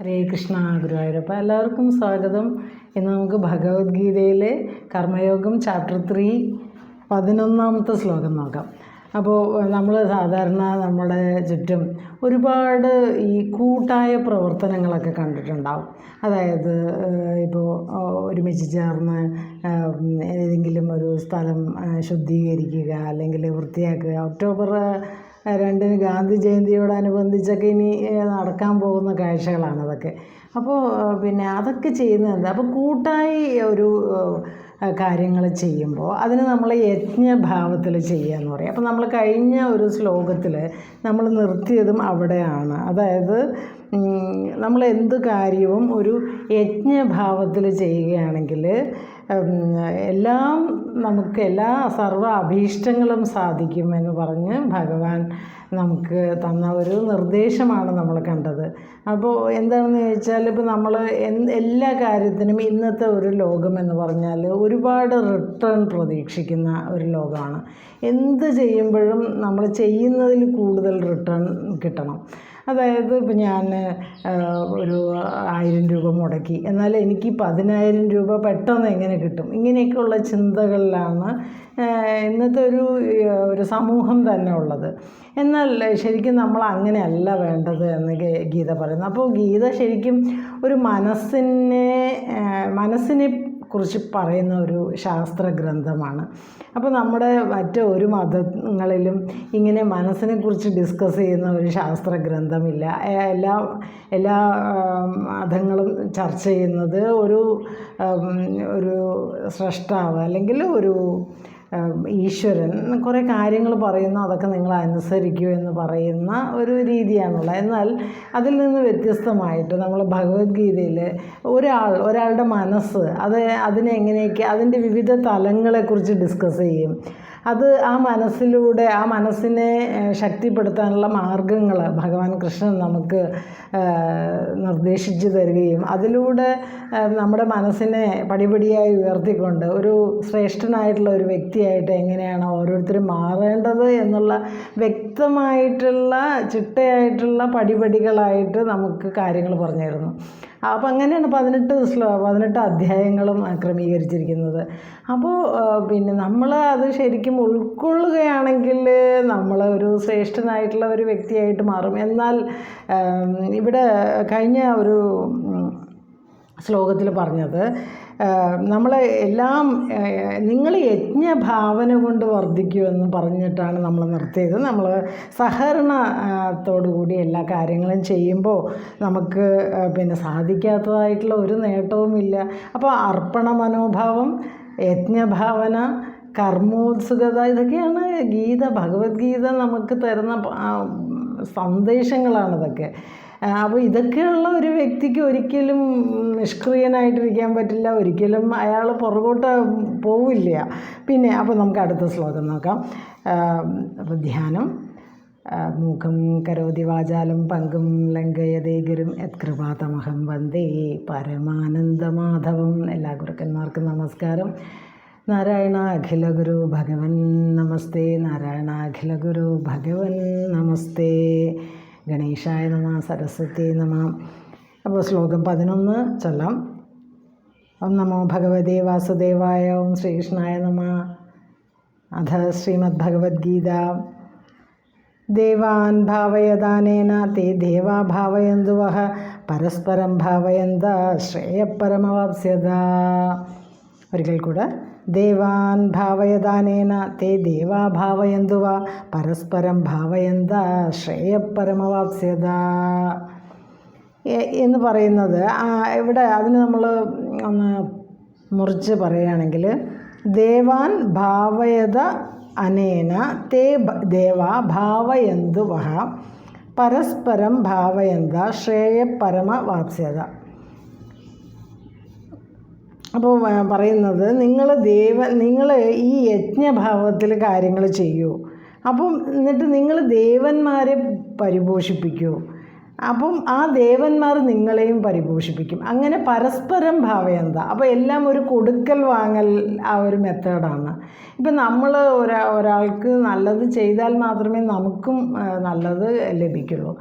ഹരേ കൃഷ്ണ ഗുരുവായൂരപ്പ എല്ലാവർക്കും സ്വാഗതം. ഇന്ന് നമുക്ക് ഭഗവത്ഗീതയിലെ കർമ്മയോഗം ചാപ്റ്റർ ത്രീ പതിനൊന്നാമത്തെ ശ്ലോകം നോക്കാം. അപ്പോൾ നമ്മൾ സാധാരണ നമ്മുടെ ചുറ്റും ഒരുപാട് ഈ കൂട്ടായ പ്രവർത്തനങ്ങളൊക്കെ കണ്ടിട്ടുണ്ടാവും. അതായത് ഇപ്പോൾ ഒരുമിച്ച് ചേർന്ന് ഏതെങ്കിലും ഒരു സ്ഥലം ശുദ്ധീകരിക്കുക അല്ലെങ്കിൽ വൃത്തിയാക്കുക ഒക്ടോബർ രണ്ടിന് ഗാന്ധി ജയന്തിയോടനുബന്ധിച്ചൊക്കെ ഇനി നടക്കാൻ പോകുന്ന കാഴ്ചകളാണ് അതൊക്കെ. അപ്പോൾ പിന്നെ അതൊക്കെ ചെയ്യുന്നത് അപ്പോൾ കൂട്ടായി ഒരു കാര്യങ്ങൾ ചെയ്യുമ്പോൾ അതിന് നമ്മൾ യജ്ഞഭാവത്തിൽ ചെയ്യുക എന്ന് പറയും. അപ്പോൾ നമ്മൾ കഴിഞ്ഞ ഒരു ശ്ലോകത്തിൽ നമ്മൾ നിർത്തിയതും അവിടെയാണ്. അതായത് നമ്മൾ എന്ത് കാര്യവും ഒരു യജ്ഞഭാവത്തിൽ ചെയ്യുകയാണെങ്കിൽ എല്ലാം നമുക്ക് എല്ലാ സർവ അഭീഷ്ടങ്ങളും സാധിക്കും എന്ന് പറഞ്ഞ് ഭഗവാൻ നമുക്ക് തന്ന ഒരു നിർദ്ദേശമാണ് നമ്മൾ കണ്ടത്. അപ്പോൾ എന്താണെന്ന് ചോദിച്ചാൽ ഇപ്പോൾ നമ്മൾ എല്ലാ കാര്യത്തിനും ഇന്നത്തെ ഒരു ലോകം എന്ന് പറഞ്ഞാൽ ഒരുപാട് റിട്ടേൺ പ്രതീക്ഷിക്കുന്ന ഒരു ലോകമാണ്. എന്ത് ചെയ്യുമ്പോഴും നമ്മൾ ചെയ്യുന്നതിൽ കൂടുതൽ റിട്ടേൺ കിട്ടണം. അതായത് ഇപ്പം ഞാൻ ഒരു ആയിരം രൂപ മുടക്കി. എന്നാൽ എനിക്ക് പതിനായിരം രൂപ പെട്ടെന്ന് എങ്ങനെ കിട്ടും? ഇങ്ങനെയൊക്കെയുള്ള ചിന്തകളിലാണ് ഇന്നത്തെ ഒരു ഒരു സമൂഹം തന്നെ ഉള്ളത്. എന്നാൽ ശരിക്കും നമ്മൾ അങ്ങനെയല്ല വേണ്ടത് എന്ന് ഗീത പറയുന്നു. അപ്പോൾ ഗീത ശരിക്കും ഒരു മനസ്സിനെ മനസ്സിനെ കുറിച്ച് പറയുന്ന ഒരു ശാസ്ത്ര ഗ്രന്ഥമാണ് അപ്പോൾ നമ്മുടെ മറ്റ് ഒരു മതങ്ങളിലും ഇങ്ങനെ മനസ്സിനെ കുറിച്ച് ഡിസ്കസ് ചെയ്യുന്ന ഒരു ശാസ്ത്ര ഗ്രന്ഥമില്ല എല്ലാ എല്ലാ മതങ്ങളും ചർച്ച ചെയ്യുന്നത് ഒരു ഒരു സൃഷ്ടാവ് അല്ലെങ്കിൽ ഒരു ഈശ്വരൻ കുറേ കാര്യങ്ങൾ പറയുന്നു അതൊക്കെ നിങ്ങൾ അനുസരിക്കൂ എന്ന് പറയുന്ന ഒരു രീതിയാണുള്ളത്. എന്നാൽ അതിൽ നിന്ന് വ്യത്യസ്തമായിട്ട് നമ്മൾ ഭഗവത്ഗീതയിൽ ഒരാൾ ഒരാളുടെ മനസ്സ് അത് അതിനെ എങ്ങനെയൊക്കെ അതിന്റെ വിവിധ തലങ്ങളെക്കുറിച്ച് ഡിസ്കസ് ചെയ്യും. അത് ആ മനസ്സിലൂടെ ആ മനസ്സിനെ ശക്തിപ്പെടുത്താനുള്ള മാർഗങ്ങൾ ഭഗവാൻ കൃഷ്ണൻ നമുക്ക് നിർദ്ദേശിച്ചു തരികയും അതിലൂടെ നമ്മുടെ മനസ്സിനെ പടിപടിയായി ഉയർത്തിക്കൊണ്ട് ഒരു ശ്രേഷ്ഠനായിട്ടുള്ള ഒരു വ്യക്തിയായിട്ട് എങ്ങനെയാണ് ഓരോരുത്തരും മാറേണ്ടത് എന്നുള്ള വ്യക്തമായിട്ടുള്ള ചിട്ടയായിട്ടുള്ള പടിപടികളായിട്ട് നമുക്ക് കാര്യങ്ങൾ പറഞ്ഞു തരുന്നു അപ്പോൾ അങ്ങനെയാണ് പതിനെട്ട് ശ്ലോ പതിനെട്ട് അധ്യായങ്ങളും ക്രമീകരിച്ചിരിക്കുന്നത്. അപ്പോൾ പിന്നെ നമ്മൾ അത് ശരിക്കും ഉൾക്കൊള്ളുകയാണെങ്കിൽ നമ്മൾ ഒരു ശ്രേഷ്ഠനായിട്ടുള്ള ഒരു വ്യക്തിയായിട്ട് മാറും. എന്നാൽ ഇവിടെ കഴിഞ്ഞ ഒരു ശ്ലോകത്തിൽ പറഞ്ഞത് നമ്മൾ എല്ലാം നിങ്ങൾ യജ്ഞ ഭാവന കൊണ്ട് വർദ്ധിക്കുമെന്ന് പറഞ്ഞിട്ടാണ് നമ്മൾ നിർത്തിയത്. നമ്മൾ സഹകരണത്തോടുകൂടി എല്ലാ കാര്യങ്ങളും ചെയ്യുമ്പോൾ നമുക്ക് പിന്നെ സാധിക്കാത്തതായിട്ടുള്ള ഒരു നേട്ടവുമില്ല അപ്പോൾ അർപ്പണ മനോഭാവം യജ്ഞഭാവന കർമ്മോത്സുകത ഇതൊക്കെയാണ് ഗീത ഭഗവത്ഗീത നമുക്ക് തരുന്ന സന്ദേശങ്ങളാണിതൊക്കെ അപ്പോൾ ഇതൊക്കെയുള്ള ഒരു വ്യക്തിക്ക് ഒരിക്കലും നിഷ്ക്രിയനായിട്ടിരിക്കാൻ പറ്റില്ല. ഒരിക്കലും അയാൾ പുറകോട്ട് പോവില്ല. പിന്നെ അപ്പോൾ നമുക്ക് അടുത്ത ശ്ലോകം നോക്കാം. അപ്പോൾ ധ്യാനം. മൂഖം കരോതി വാചാലം പങ്കും ലങ്കയദേഗരും യത്കൃപാതമഹം വന്ദേ പരമാനന്ദമാധവം. എല്ലാ ഗുരുക്കന്മാർക്കും നമസ്കാരം. നാരായണ അഖില ഗുരു ഭഗവൻ നമസ്തേ. നാരായണ അഖില ഗുരു ഭഗവൻ നമസ്തേ. ഗണേശായ നമ സരസ്വതി നമ. അപ്പോൾ ശ്ലോകം പതിനൊന്ന് ചൊല്ലാം. ഓം നമോ ഭഗവതേ വാസുദേവായ ഓം ശ്രീകൃഷ്ണായ നമ. അധ ശ്രീമദ് ഭഗവത്ഗീത ദേവാൻ ഭാവയദാനേന തേ ദേവാ ഭാവയന്തു വഹ പരസ്പരം ഭാവയന്ത ശ്രേയപരമവാപ്സ്യത ഒരിക്കൽ കൂടെ ദേവാൻ ഭാവയദാനേന തേ ദേവാ ഭാവയന്തു വ പരസ്പരം ഭാവയന്ത ശ്രേയപരമവാപ്സ്യത എന്ന് പറയുന്നത് ഇവിടെ അതിന് നമ്മൾ ഒന്ന് മുറിച്ച് പറയുകയാണെങ്കിൽ ദേവാൻ ഭാവയത അനേന തേ ദേവ ഭാവയന്തു വഹ പരസ്പരം ഭാവയന്ത ശ്രേയപരമവാപ്സ്യത അപ്പോൾ പറയുന്നത് നിങ്ങൾ ദേവ നിങ്ങൾ ഈ യജ്ഞഭാവത്തിൽ കാര്യങ്ങൾ ചെയ്യൂ. അപ്പം എന്നിട്ട് നിങ്ങൾ ദേവന്മാരെ പരിപോഷിപ്പിക്കൂ. അപ്പം ആ ദേവന്മാർ നിങ്ങളെയും പരിപോഷിപ്പിക്കും. അങ്ങനെ പരസ്പരം ഭാവയന്ത അപ്പോൾ എല്ലാം ഒരു കൊടുക്കൽ വാങ്ങൽ ആ ഒരു മെത്തേഡാണ്. ഇപ്പം നമ്മൾ ഒരാ ഒരാൾക്ക് നല്ലത് ചെയ്താൽ മാത്രമേ നമുക്കും നല്ലത് ലഭിക്കുള്ളൂ.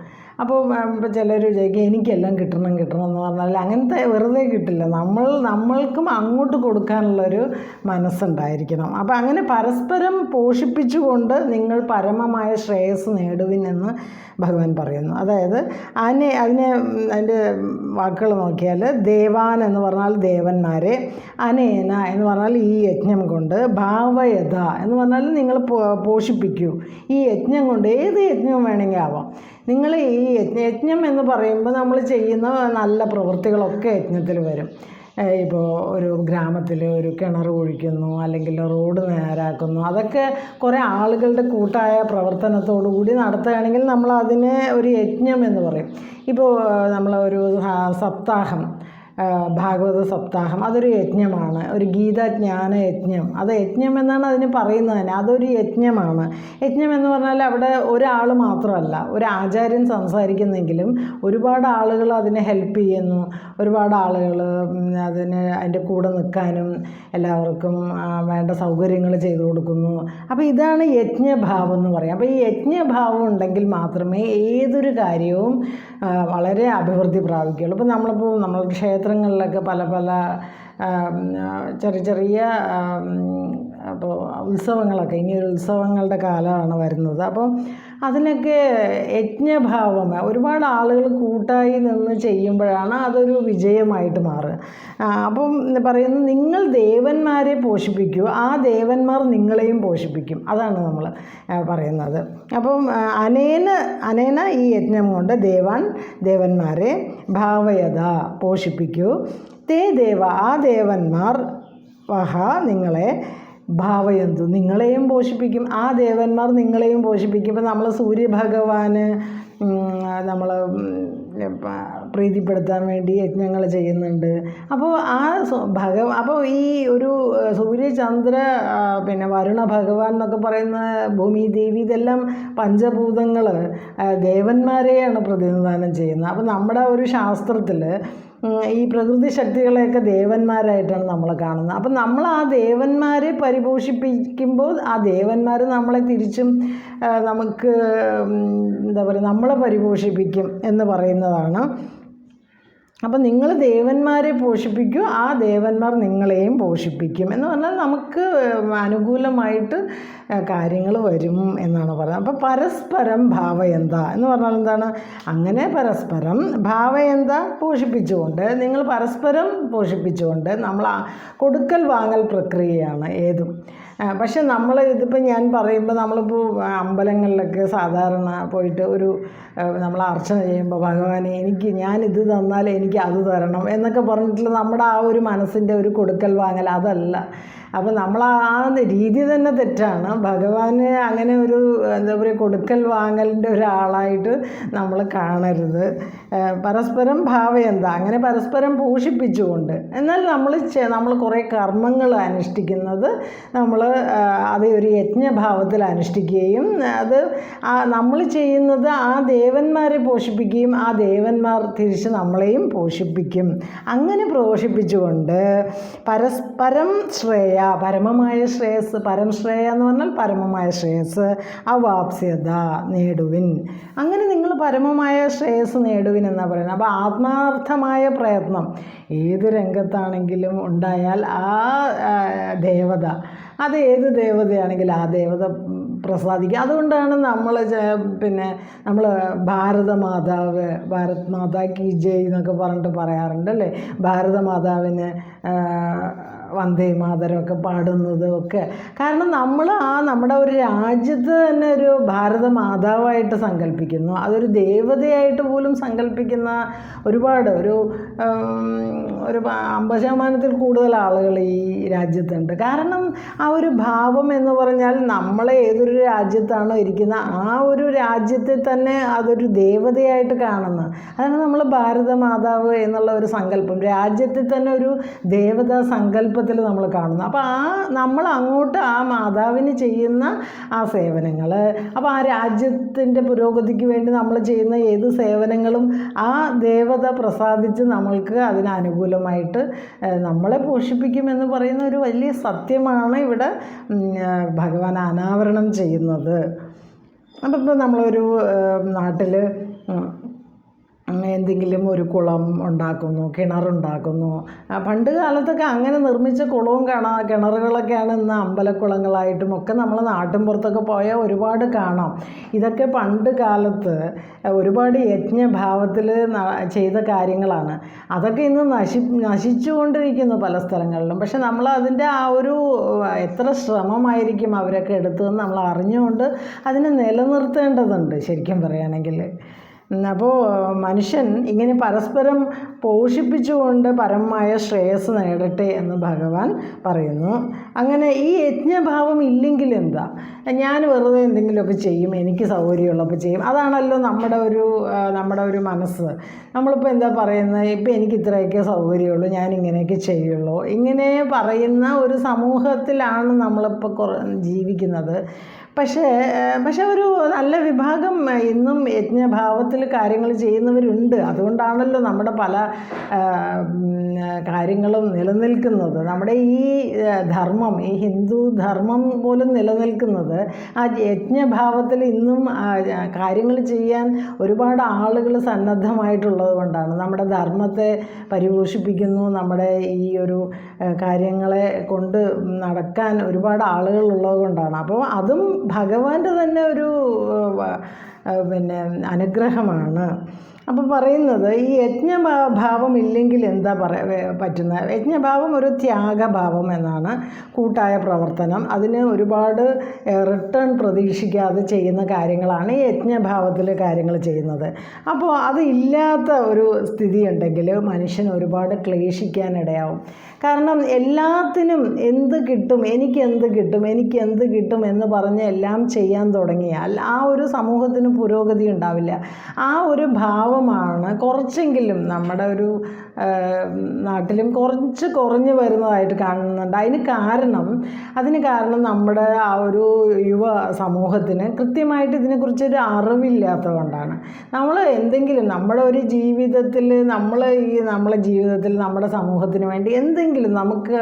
അപ്പോൾ ഇപ്പോൾ ചിലർ വിചാരിക്കും എനിക്കെല്ലാം കിട്ടണം കിട്ടണം എന്ന് പറഞ്ഞാൽ അങ്ങനത്തെ വെറുതെ കിട്ടില്ല. നമ്മൾ നമ്മൾക്കും അങ്ങോട്ട് കൊടുക്കാനുള്ളൊരു മനസ്സുണ്ടായിരിക്കണം. അപ്പോൾ അങ്ങനെ പരസ്പരം പോഷിപ്പിച്ചുകൊണ്ട് നിങ്ങൾ പരമമായ ശ്രേയസ് നേടുവിൻ എന്ന് ഭഗവാൻ പറയുന്നു. അതായത് അതിനെ അതിനെ അതിന്റെ വാക്കുകൾ നോക്കിയാൽ ദേവാൻ എന്ന് പറഞ്ഞാൽ ദേവന്മാരെ അനേന എന്ന് പറഞ്ഞാൽ ഈ യജ്ഞം കൊണ്ട് ഭാവയത എന്ന് പറഞ്ഞാൽ നിങ്ങൾ പോഷിപ്പിക്കൂ. ഈ യജ്ഞം കൊണ്ട് ഏത് യജ്ഞം വേണമെങ്കിൽ ആവാം. നിങ്ങൾ ഈ യജ്ഞ യജ്ഞം എന്ന് പറയുമ്പോൾ നമ്മൾ ചെയ്യുന്ന നല്ല പ്രവൃത്തികളൊക്കെ യജ്ഞത്തിൽ വരും. ഇപ്പോൾ ഒരു ഗ്രാമത്തിൽ ഒരു കിണർ കുഴിക്കുന്നു അല്ലെങ്കിൽ റോഡ് നേരാക്കുന്നു. അതൊക്കെ കുറേ ആളുകളുടെ കൂട്ടായ പ്രവർത്തനത്തോടു കൂടി നടത്തുകയാണെങ്കിൽ നമ്മൾ അതിനെ ഒരു യജ്ഞം എന്ന് പറയും. ഇപ്പോൾ നമ്മൾ ഒരു സപ്താഹം. ഭാഗവത സപ്താഹം. അതൊരു യജ്ഞമാണ്. ഒരു ഗീതാജ്ഞാന യജ്ഞം. അത് യജ്ഞം എന്നാണ് അതിന് പറയുന്നത് തന്നെ. അതൊരു യജ്ഞമാണ്. യജ്ഞം എന്ന് പറഞ്ഞാൽ അവിടെ ഒരാൾ മാത്രമല്ല. ഒരു ആചാര്യൻ സംസാരിക്കുന്നെങ്കിലും ഒരുപാട് ആളുകൾ അതിനെ ഹെൽപ്പ് ചെയ്യുന്നു. ഒരുപാട് ആളുകൾ അതിന് അതിന്റെ കൂടെ നിൽക്കാനും എല്ലാവർക്കും വേണ്ട സൗകര്യങ്ങൾ ചെയ്തു കൊടുക്കുന്നു. അപ്പോൾ ഇതാണ് യജ്ഞഭാവം എന്ന് പറയും. അപ്പോൾ ഈ യജ്ഞഭാവം ഉണ്ടെങ്കിൽ മാത്രമേ ഏതൊരു കാര്യവും വളരെ അഭിവൃദ്ധി പ്രാപിക്കുകയുള്ളൂ. ഇപ്പോൾ നമ്മളിപ്പോൾ നമ്മൾ ക്ഷേത്രങ്ങളിലൊക്കെ പല പല ചെറിയ ചെറിയ അപ്പോൾ ഉത്സവങ്ങളൊക്കെ ഇനി ഉത്സവങ്ങളുടെ കാലമാണ് വരുന്നത്. അപ്പം അതിനൊക്കെ യജ്ഞഭാവം ഒരുപാട് ആളുകൾ കൂട്ടായി നിന്ന് ചെയ്യുമ്പോഴാണ് അതൊരു വിജയമായിട്ട് മാറുക. അപ്പം പറയുന്നത് നിങ്ങൾ ദേവന്മാരെ പോഷിപ്പിക്കൂ ആ ദേവന്മാർ നിങ്ങളെയും പോഷിപ്പിക്കും. അതാണ് നമ്മൾ പറയുന്നത്. അപ്പം അനേന അനേന ഈ യജ്ഞം കൊണ്ട് ദേവാൻ ദേവന്മാരെ ഭാവയത പോഷിപ്പിക്കൂ. തേ ദേവ ആ ദേവന്മാർ വഹ നിങ്ങളെ ഭാവയന്തു. നിങ്ങളെയും പോഷിപ്പിക്കും. ആ ദേവന്മാർ നിങ്ങളെയും പോഷിപ്പിക്കും. ഇപ്പം നമ്മൾ സൂര്യഭഗവാന് നമ്മൾ പ്രീതിപ്പെടുത്താൻ വേണ്ടി യജ്ഞങ്ങൾ ചെയ്യുന്നുണ്ട്. അപ്പോൾ ആ ഭഗ അപ്പോൾ ഈ ഒരു സൂര്യ സൂര്യചന്ദ്ര പിന്നെ വരുണ ഭഗവാൻ എന്നൊക്കെ പറയുന്ന ഭൂമി ദേവി ഇതെല്ലാം പഞ്ചഭൂതങ്ങൾ ദേവന്മാരെയാണ് പ്രതിനിധാനം ചെയ്യുന്നത്. അപ്പോൾ നമ്മുടെ ഒരു ശാസ്ത്രത്തിൽ ഈ പ്രകൃതി ശക്തികളെയൊക്കെ ദേവന്മാരായിട്ടാണ് നമ്മൾ കാണുന്നത്. അപ്പം നമ്മൾ ആ ദേവന്മാരെ പരിപോഷിപ്പിക്കുമ്പോൾ ആ ദേവന്മാർ നമ്മളെ തിരിച്ചും നമുക്ക് എന്താ പറയുക നമ്മളെ പരിപോഷിപ്പിക്കും എന്ന് പറയുന്നതാണ്. അപ്പം നിങ്ങൾ ദേവന്മാരെ പോഷിപ്പിക്കൂ ആ ദേവന്മാർ നിങ്ങളെയും പോഷിപ്പിക്കും എന്ന് പറഞ്ഞാൽ നമുക്ക് അനുകൂലമായിട്ട് കാര്യങ്ങൾ വരും എന്നാണ് പറയുന്നത്. അപ്പം പരസ്പരം ഭാവയന്ത എന്ന് പറഞ്ഞാൽ എന്താണ്? അങ്ങനെ പരസ്പരം ഭാവയന്ത പോഷിപ്പിച്ചുകൊണ്ട് നിങ്ങൾ പരസ്പരം പോഷിപ്പിച്ചുകൊണ്ട് നമ്മൾ കൊടുക്കൽ വാങ്ങൽ പ്രക്രിയയാണ് ഏതും. പക്ഷെ നമ്മൾ ഇതിപ്പോൾ ഞാൻ പറയുമ്പോൾ നമ്മളിപ്പോൾ അമ്പലങ്ങളിലൊക്കെ സാധാരണ പോയിട്ട് ഒരു നമ്മൾ അർച്ചന ചെയ്യുമ്പോൾ ഭഗവാനെ എനിക്ക് ഞാൻ ഇത് തന്നാൽ എനിക്ക് അത് തരണം എന്നൊക്കെ പറഞ്ഞിട്ടുള്ള നമ്മുടെ ആ ഒരു മനസ്സിന്റെ ഒരു കൊടുക്കൽ വാങ്ങൽ അതല്ല. അപ്പോൾ നമ്മൾ ആ രീതി തന്നെ തെറ്റാണ്. ഭഗവാന് അങ്ങനെ ഒരു എന്താ പറയുക കൊടുക്കൽ വാങ്ങലിന്റെ ഒരാളായിട്ട് നമ്മൾ കാണരുത്. പരസ്പരം എന്താ അങ്ങനെ പരസ്പരം പോഷിപ്പിച്ചുകൊണ്ട്. എന്നാൽ നമ്മൾ നമ്മൾ കുറേ കർമ്മങ്ങൾ അനുഷ്ഠിക്കുന്നത് നമ്മൾ അത് ഒരു യജ്ഞഭാവത്തിൽ അനുഷ്ഠിക്കുകയും അത് നമ്മൾ ചെയ്യുന്നത് ആ ദേവന്മാരെ പോഷിപ്പിക്കുകയും ആ ദേവന്മാർ തിരിച്ച് നമ്മളെയും പോഷിപ്പിക്കും. അങ്ങനെ പോഷിപ്പിച്ചുകൊണ്ട് പരസ്പരം ശ്രേയ പരമമായ ശ്രേയസ് പരം ശ്രേയ എന്ന് പറഞ്ഞാൽ പരമമായ ശ്രേയസ്. അവാപ്സ്യത നേടുവിൻ. അങ്ങനെ നിങ്ങൾ പരമമായ ശ്രേയസ് നേടുവിൻ എന്നാണ് പറയുന്നത്. അപ്പോൾ ആത്മാർത്ഥമായ പ്രയത്നം ഏത് രംഗത്താണെങ്കിലും ഉണ്ടായാൽ ആ ദേവത അത് ഏത് ദേവതയാണെങ്കിലും ആ ദേവത പ്രസാദിക്കുക അതുകൊണ്ടാണ് നമ്മൾ പിന്നെ നമ്മൾ ഭാരതമാതാവ് ഭാരത് മാതാ കി ജയ് എന്നൊക്കെ പറഞ്ഞിട്ട് പറയാറുണ്ട് അല്ലേ ഭാരതമാതാവിന് വന്ദേ മാതരമൊക്കെ പാടുന്നതും ഒക്കെ കാരണം നമ്മൾ ആ നമ്മുടെ ഒരു രാജ്യത്ത് തന്നെ ഒരു ഭാരത മാതാവായിട്ട് സങ്കല്പിക്കുന്നു. അതൊരു ദേവതയായിട്ട് പോലും സങ്കല്പിക്കുന്ന ഒരുപാട് ഒരു ഒരു അമ്പത് ശതമാനത്തിൽ കൂടുതൽ ആളുകൾ ഈ രാജ്യത്തുണ്ട്. കാരണം ആ ഒരു ഭാവം എന്ന് പറഞ്ഞാൽ നമ്മളെ ഏതൊരു രാജ്യത്താണോ ഇരിക്കുന്ന ആ ഒരു രാജ്യത്തെ തന്നെ അതൊരു ദേവതയായിട്ട് കാണുന്നത് അതാണ് നമ്മൾ ഭാരത മാതാവ് എന്നുള്ള ഒരു സങ്കല്പം. രാജ്യത്തെ തന്നെ ഒരു ദേവതാ സങ്കല്പത്തിൽ നമ്മൾ കാണുന്നത്. അപ്പോൾ ആ നമ്മൾ അങ്ങോട്ട് ആ മാതാവിന് ചെയ്യുന്ന ആ സേവനങ്ങൾ അപ്പോൾ ആ രാജ്യത്തിന്റെ പുരോഗതിക്ക് വേണ്ടി നമ്മൾ ചെയ്യുന്ന ഏത് സേവനങ്ങളും ആ ദേവത പ്രസാദിച്ച് നമ്മൾക്ക് അതിനനുകൂലമായിട്ട് നമ്മളെ പോഷിപ്പിക്കുമെന്ന് പറയുന്ന ഒരു വലിയ സത്യമാണ് ഇവിടെ ഭഗവാൻ അനാവരണം ചെയ്യുന്നത്. അപ്പം ഇപ്പോൾ നമ്മളൊരു നാട്ടിൽ എന്തെങ്കിലും ഒരു കുളം ഉണ്ടാക്കുന്നു കിണറുണ്ടാക്കുന്നു. പണ്ട് കാലത്തൊക്കെ അങ്ങനെ നിർമ്മിച്ച കുളവും കിണ കിണറുകളൊക്കെയാണ് ഇന്ന് അമ്പലക്കുളങ്ങളായിട്ടും ഒക്കെ നമ്മൾ നാട്ടിൻ പുറത്തൊക്കെ പോയാൽ ഒരുപാട് കാണാം. ഇതൊക്കെ പണ്ട് കാലത്ത് ഒരുപാട് യജ്ഞഭാവത്തിൽ ചെയ്ത കാര്യങ്ങളാണ്. അതൊക്കെ ഇന്ന് നശി നശിച്ചുകൊണ്ടിരിക്കുന്നു പല സ്ഥലങ്ങളിലും. പക്ഷെ നമ്മൾ അതിന്റെ ആ ഒരു എത്ര ശ്രമമായിരിക്കും അവരൊക്കെ എടുത്തതെന്ന് നമ്മൾ അറിഞ്ഞുകൊണ്ട് അതിനെ നിലനിർത്തേണ്ടതുണ്ട് ശരിക്കും പറയുകയാണെങ്കിൽ. അപ്പോൾ മനുഷ്യൻ ഇങ്ങനെ പരസ്പരം പോഷിപ്പിച്ചുകൊണ്ട് പരമമായ ശ്രേയസ് നേടട്ടെ എന്ന് ഭഗവാൻ പറയുന്നു. അങ്ങനെ ഈ യജ്ഞഭാവം ഇല്ലെങ്കിൽ എന്താ? ഞാൻ വെറുതെ എന്തെങ്കിലുമൊക്കെ ചെയ്യും എനിക്ക് സൗകര്യമുള്ളപ്പോൾ ചെയ്യും. അതാണല്ലോ നമ്മുടെ ഒരു നമ്മുടെ ഒരു മനസ്സ്. നമ്മളിപ്പോൾ എന്താ പറയുന്നത്? ഇപ്പം എനിക്ക് ഇത്രയൊക്കെ സൗകര്യമുള്ളൂ ഞാൻ ഇങ്ങനെയൊക്കെ ചെയ്യുള്ളൂ. ഇങ്ങനെ പറയുന്ന ഒരു സമൂഹത്തിലാണ് നമ്മളിപ്പോൾ ജീവിക്കുന്നത്. പക്ഷേ പക്ഷെ ഒരു നല്ല വിഭാഗം ഇന്നും യജ്ഞഭാവത്തിൽ കാര്യങ്ങൾ ചെയ്യുന്നവരുണ്ട്. അതുകൊണ്ടാണല്ലോ നമ്മുടെ പല കാര്യങ്ങളും നിലനിൽക്കുന്നത്. നമ്മുടെ ഈ ധർമ്മം ഈ ഹിന്ദു ധർമ്മം പോലും നിലനിൽക്കുന്നത് ആ യജ്ഞഭാവത്തിൽ ഇന്നും കാര്യങ്ങൾ ചെയ്യാൻ ഒരുപാട് ആളുകൾ സന്നദ്ധമായിട്ടുള്ളത് കൊണ്ടാണ്. നമ്മുടെ ധർമ്മത്തെ പരിപോഷിപ്പിക്കുന്നു. നമ്മുടെ ഈ ഒരു കാര്യങ്ങളെ കൊണ്ട് നടക്കാൻ ഒരുപാട് ആളുകൾ ഉള്ളത് കൊണ്ടാണ്. അപ്പോൾ അതും ഭഗവാന്റെ തന്നെ ഒരു പിന്നെ അനുഗ്രഹമാണ്. അപ്പോൾ പറയുന്നത് ഈ യജ്ഞഭാവം ഇല്ലെങ്കിൽ എന്താ പറ പറ്റുന്ന? യജ്ഞഭാവം ഒരു ത്യാഗഭാവം എന്നാണ് കൂട്ടായ പ്രവർത്തനം. അതിന് ഒരുപാട് റിട്ടേൺ പ്രതീക്ഷിക്കാതെ ചെയ്യുന്ന കാര്യങ്ങളാണ് ഈ യജ്ഞഭാവത്തിൽ കാര്യങ്ങൾ ചെയ്യുന്നത്. അപ്പോൾ അത് ഇല്ലാത്ത ഒരു സ്ഥിതി ഉണ്ടെങ്കിൽ മനുഷ്യൻ ഒരുപാട് ക്ലേശിക്കാനിടയാവും കാരണം എല്ലാത്തിനും എന്ത് കിട്ടും എനിക്ക് എന്ത് കിട്ടും എനിക്ക് എന്ത് കിട്ടും എന്ന് പറഞ്ഞ് എല്ലാം ചെയ്യാൻ തുടങ്ങിയാൽ ആ ഒരു സമൂഹത്തിന് പുരോഗതി ഉണ്ടാവില്ല. ആ ഒരു ഭാവമാണ് കുറച്ചെങ്കിലും നമ്മുടെ ഒരു നാട്ടിലും കുറച്ച് കുറഞ്ഞു വരുന്നതായിട്ട് കാണുന്നുണ്ട്. അതിന് കാരണം അതിന് കാരണം നമ്മുടെ ആ ഒരു യുവ സമൂഹത്തിന് കൃത്യമായിട്ട് ഇതിനെക്കുറിച്ചൊരു അറിവില്ലാത്തതുകൊണ്ടാണ്. നമ്മൾ എന്തെങ്കിലും നമ്മുടെ ഒരു ജീവിതത്തിൽ നമ്മൾ ഈ നമ്മളെ ജീവിതത്തിൽ നമ്മുടെ സമൂഹത്തിന് വേണ്ടി എന്തെങ്കിലും നമുക്ക്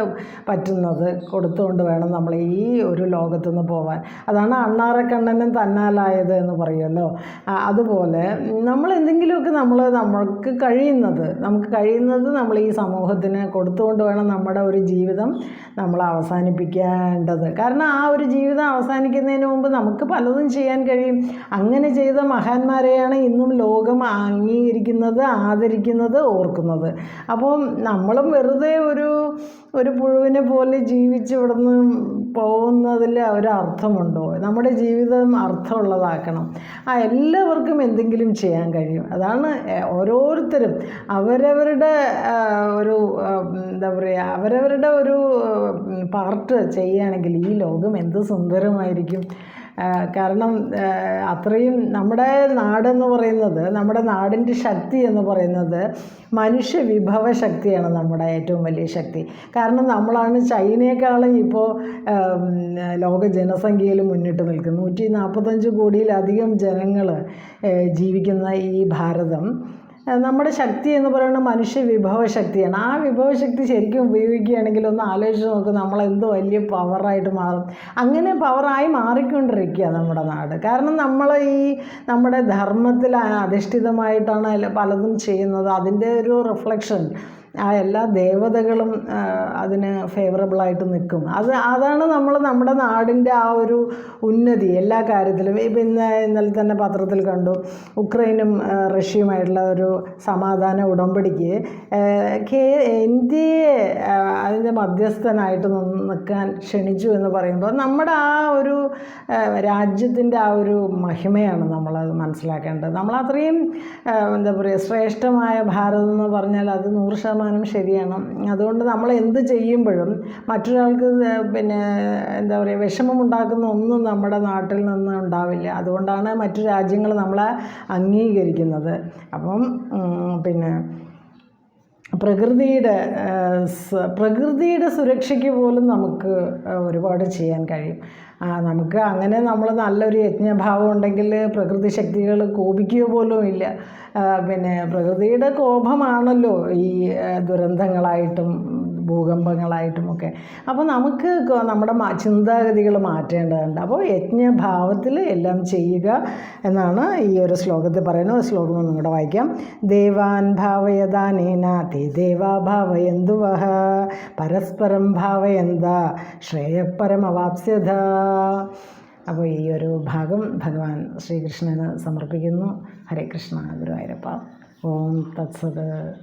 പറ്റുന്നത് കൊടുത്തുകൊണ്ട് വേണം നമ്മൾ ഈ ഒരു ലോകത്തുനിന്ന് പോവാൻ. അതാണ് അണ്ണാറക്കണ്ണനും തന്നാലായത് എന്ന് പറയുമല്ലോ. അതുപോലെ നമ്മൾ എന്തെങ്കിലുമൊക്കെ നമ്മൾ നമുക്ക് കഴിയുന്നത് നമുക്ക് കഴിയുന്നത് നമ്മൾ ഈ സമൂഹത്തിന് കൊടുത്തുകൊണ്ട് വേണം നമ്മുടെ ഒരു ജീവിതം നമ്മൾ അവസാനിപ്പിക്കേണ്ടത്. കാരണം ആ ഒരു ജീവിതം അവസാനിക്കുന്നതിന് മുമ്പ് നമുക്ക് പലതും ചെയ്യാൻ കഴിയും. അങ്ങനെ ചെയ്ത മഹാന്മാരെയാണ് ഇന്നും ലോകം അംഗീകരിക്കുന്നത് ആദരിക്കുന്നത് ഓർക്കുന്നത്. അപ്പോൾ നമ്മളും വെറുതെ ഒരു ഒരു പുഴുവിനെ പോലെ ജീവിച്ച് ഇവിടുന്ന് പോകുന്നതിൽ ഒരു അർത്ഥമുണ്ടോ? നമ്മുടെ ജീവിതം അർത്ഥമുള്ളതാക്കണം. ആ എല്ലാവർക്കും എന്തെങ്കിലും ചെയ്യാൻ കഴിയും. അതാണ് ഓരോരുത്തരും അവരവരുടെ ഒരു എന്താ പറയുക അവരവരുടെ ഒരു പാർട്ട് ചെയ്യുകയാണെങ്കിൽ ഈ ലോകം എന്ത് സുന്ദരമായിരിക്കും. കാരണം അത്രയും നമ്മുടെ നാടെന്ന് പറയുന്നത് നമ്മുടെ നാടിന്റെ ശക്തി എന്ന് പറയുന്നത് മനുഷ്യ വിഭവ ശക്തിയാണ് നമ്മുടെ ഏറ്റവും വലിയ ശക്തി. കാരണം നമ്മളാണ് ചൈനയെക്കാളും ഇപ്പോൾ ലോക ജനസംഖ്യയിൽ മുന്നിട്ട് നിൽക്കുന്നത്. നൂറ്റി നാൽപ്പത്തഞ്ച് കോടിയിലധികം ജനങ്ങൾ ജീവിക്കുന്ന ഈ ഭാരതം. നമ്മുടെ ശക്തി എന്ന് പറയുന്നത് മനുഷ്യ വിഭവശക്തിയാണ്. ആ വിഭവശക്തി ശരിക്കും ഉപയോഗിക്കുകയാണെങ്കിൽ ഒന്ന് ആലോചിച്ച് നോക്ക് നമ്മൾ എന്ത് വലിയ പവറായിട്ട് മാറും. അങ്ങനെ പവറായി മാറിക്കൊണ്ടിരിക്കുക നമ്മുടെ നാട്. കാരണം നമ്മൾ ഈ നമ്മുടെ ധർമ്മത്തിൽ അധിഷ്ഠിതമായിട്ടാണ് പലതും ചെയ്യുന്നത്. അതിന്റെ ഒരു റിഫ്ലക്ഷൻ ആ എല്ലാ ദേവതകളും അതിന് ഫേവറബിളായിട്ട് നിൽക്കും. അത് അതാണ് നമ്മൾ നമ്മുടെ നാടിന്റെ ആ ഒരു ഉന്നതി എല്ലാ കാര്യത്തിലും. ഇപ്പം ഇന്ന് ഇന്നലെ തന്നെ പത്രത്തിൽ കണ്ടു ഉക്രൈനും റഷ്യയുമായിട്ടുള്ള ഒരു സമാധാന ഉടമ്പടിക്ക് കേ ഇന്ത്യയെ അതിന്റെ മധ്യസ്ഥനായിട്ട് നിൽക്കാൻ ക്ഷണിച്ചു എന്ന് പറയുമ്പോൾ നമ്മുടെ ആ ഒരു രാജ്യത്തിന്റെ ആ ഒരു മഹിമയാണ് നമ്മളത് മനസ്സിലാക്കേണ്ടത്. നമ്മൾ അത്രയും എന്താ പറയുക ശ്രേഷ്ഠമായ ഭാരതം എന്ന് പറഞ്ഞാൽ അത് നൂറ് ശതമാനം ശരിയാണ്. അതുകൊണ്ട് നമ്മൾ എന്ത് ചെയ്യുമ്പോഴും മറ്റൊരാൾക്ക് പിന്നെ എന്താ പറയുക വിഷമമുണ്ടാക്കുന്ന ഒന്നും നമ്മുടെ നാട്ടിൽ നിന്ന് ഉണ്ടാവില്ല. അതുകൊണ്ടാണ് മറ്റു രാജ്യങ്ങൾ നമ്മളെ അംഗീകരിക്കുന്നത്. അപ്പം പിന്നെ പ്രകൃതിയുടെ പ്രകൃതിയുടെ സുരക്ഷയ്ക്ക് പോലും നമുക്ക് ഒരുപാട് ചെയ്യാൻ കഴിയും. നമുക്ക് അങ്ങനെ നമ്മൾ നല്ലൊരു യജ്ഞഭാവം ഉണ്ടെങ്കിൽ പ്രകൃതി ശക്തികൾ കോപിക്കുക പോലും ഇല്ല. പിന്നെ പ്രകൃതിയുടെ കോപമാണല്ലോ ഈ ദുരന്തങ്ങളായിട്ടും ഭൂകമ്പങ്ങളായിട്ടും ഒക്കെ. അപ്പോൾ നമുക്ക് നമ്മുടെ ചിന്താഗതികൾ മാറ്റേണ്ടതുണ്ട്. അപ്പോൾ യജ്ഞഭാവത്തിൽ എല്ലാം ചെയ്യുക എന്നാണ് ഈ ഒരു ശ്ലോകത്തിൽ പറയുന്നത്. ശ്ലോകം ഒന്നും കൂടെ വായിക്കാം. ദേവാൻ ഭാവയതാനേനാ തേ ദേവാ എന്തുവഹ പരസ്പരം ഭാവയന്ത. ശ്രേയപരമവാപ്സ്യത. അപ്പോൾ ഈ ഒരു ഭാഗം ഭഗവാൻ ശ്രീകൃഷ്ണന് സമർപ്പിക്കുന്നു. ഹരേ കൃഷ്ണ ഗുരുവായൂരപ്പ. ഓം തത്സത്.